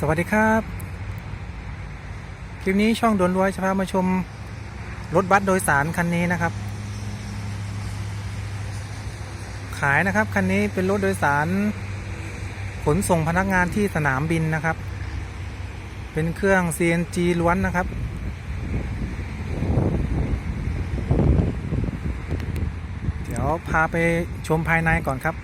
สวัสดีครับ คลิปนี้ช่องดวนรวยจะพามาชมรถบัสโดยสารคันนี้นะครับ ขายนะครับคันนี้เป็นรถโดยสาร ขนส่งพนักงานที่สนามบินนะครับ เป็นเครื่อง CNG ล้วนนะครับ เดี๋ยวพาไปชมภายในก่อนครับ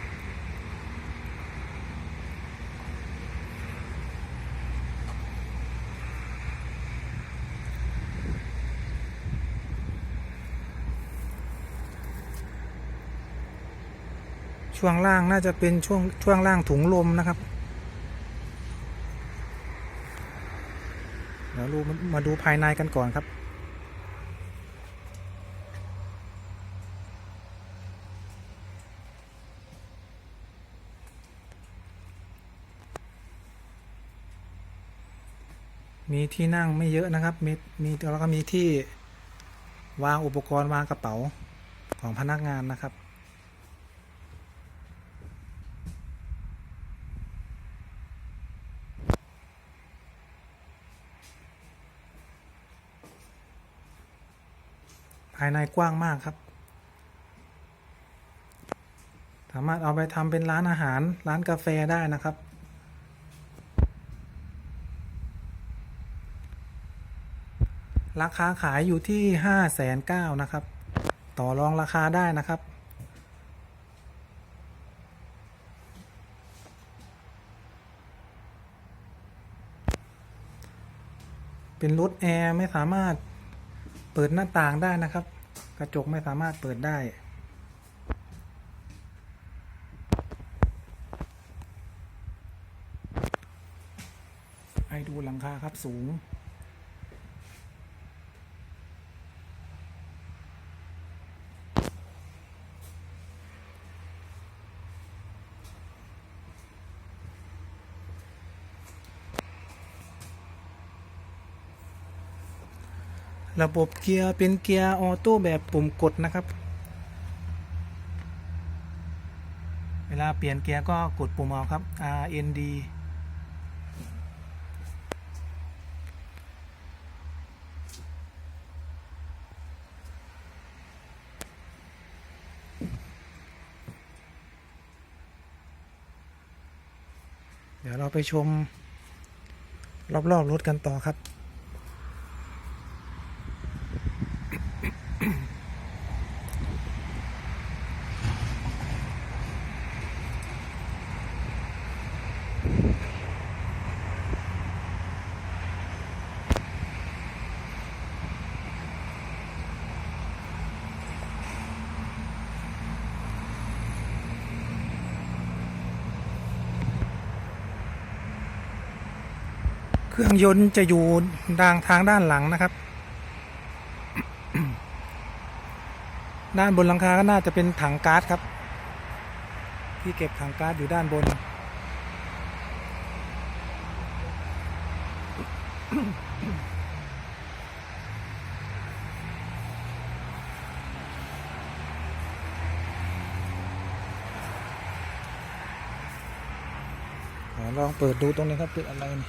ช่วงล่างน่าจะเป็นช่วงช่วงล่างถุงลมนะครับเดี๋ยวรูมามาดูภายในกันก่อนครับ มีที่นั่งไม่เยอะนะครับ มีมีแล้วก็มีที่วางอุปกรณ์วางกระเป๋าของพนักงานนะครับายในกว้างมากครับ สามารถเอาไปทำเป็นร้านอาหารร้านกาแฟได้นะครับ ราคาขายอยู่ที่ห้าแสนเก้านะครับ ต่อรองราคาได้นะครับเป็นรถแอร์ไม่สามารถ เปิดหน้าต่างได้นะครับ กระจกไม่สามารถเปิดได้ ให้ดูหลังคาครับสูง ระบบเกียร์เป็นเกียร์ออโต้แบบปุ่มกดนะครับ เวลาเปลี่ยนเกียร์ก็กดปุ่มเอาครับ R N D เดี๋ยวเราไปชมรอบๆรถกันต่อครับ เครื่องยนต์จะอยู่ดางทางด้านหลังนะครับ ด้านบนหลังคาก็น่าจะเป็นถังก๊าซครับ ที่เก็บถังก๊าซอยู่ด้านบน ลองเปิดดูตรงนี้ครับเป็นอะไรนี่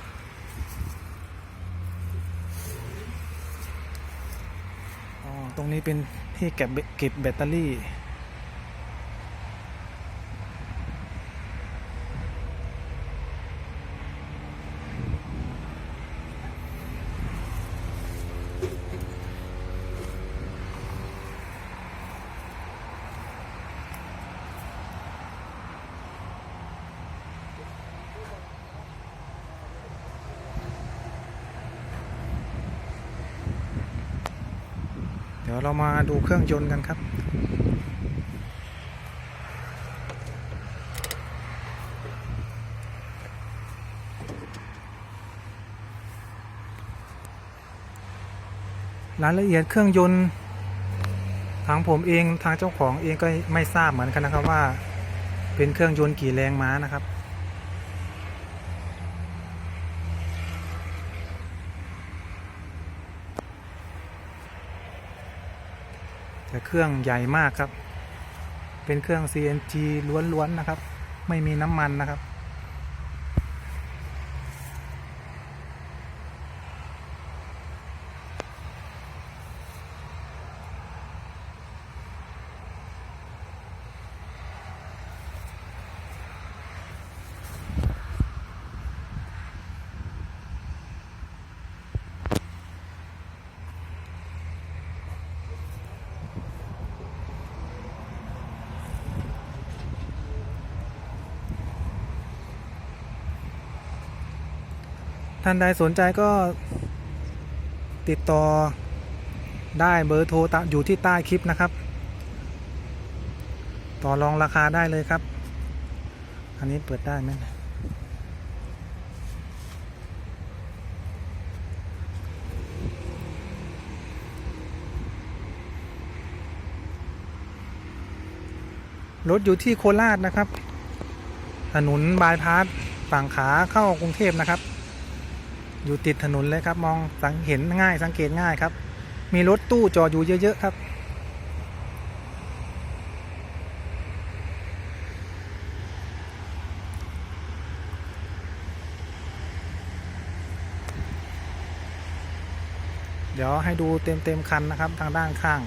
อ๋อ ตรงนี้เป็นที่เก็บเก็บแบตเตอรี่ ดี๋ยวเรามาดูเครื่องยนต์กันครับ รายละเอียดเครื่องยนต์ทางผมเองทางเจ้าของเองก็ไม่ทราบเหมือนกันนะครับว่า เป็นเครื่องยนต์กี่แรงม้านะครับ แต่เครื่องใหญ่มากครับ เป็นเครื่อง CNG ล้วนๆนะครับ ไม่มีน้ำมันนะครับ ท่านใดสนใจก็ติดต่อได้เบอร์โทรตอยู่ที่ใต้คลิปนะครับ ต่อรองราคาได้เลยครับ อันนี้เปิดได้ไหมรถอยู่ที่โคราชนะครับ ถนนบายพาสฝั่งขาเข้ากรุงเทพนะครับ อยู่ติดถนนเลยครับ มองสังเห็นง่ายสังเกตง่ายครับ มีรถตู้จอดอยู่เยอะๆครับเดี๋ยวให้ดูเต็มๆคันนะครับทางด้านข้าง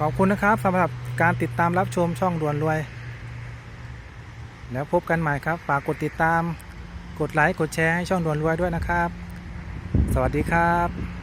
ขอบคุณนะครับสำหรับการติดตามรับชมช่องด่วนรวย แล้วพบกันใหม่ครับ ฝากกดติดตาม กดไลค์ กดแชร์ให้ช่องด่วนรวยด้วยนะครับ สวัสดีครับ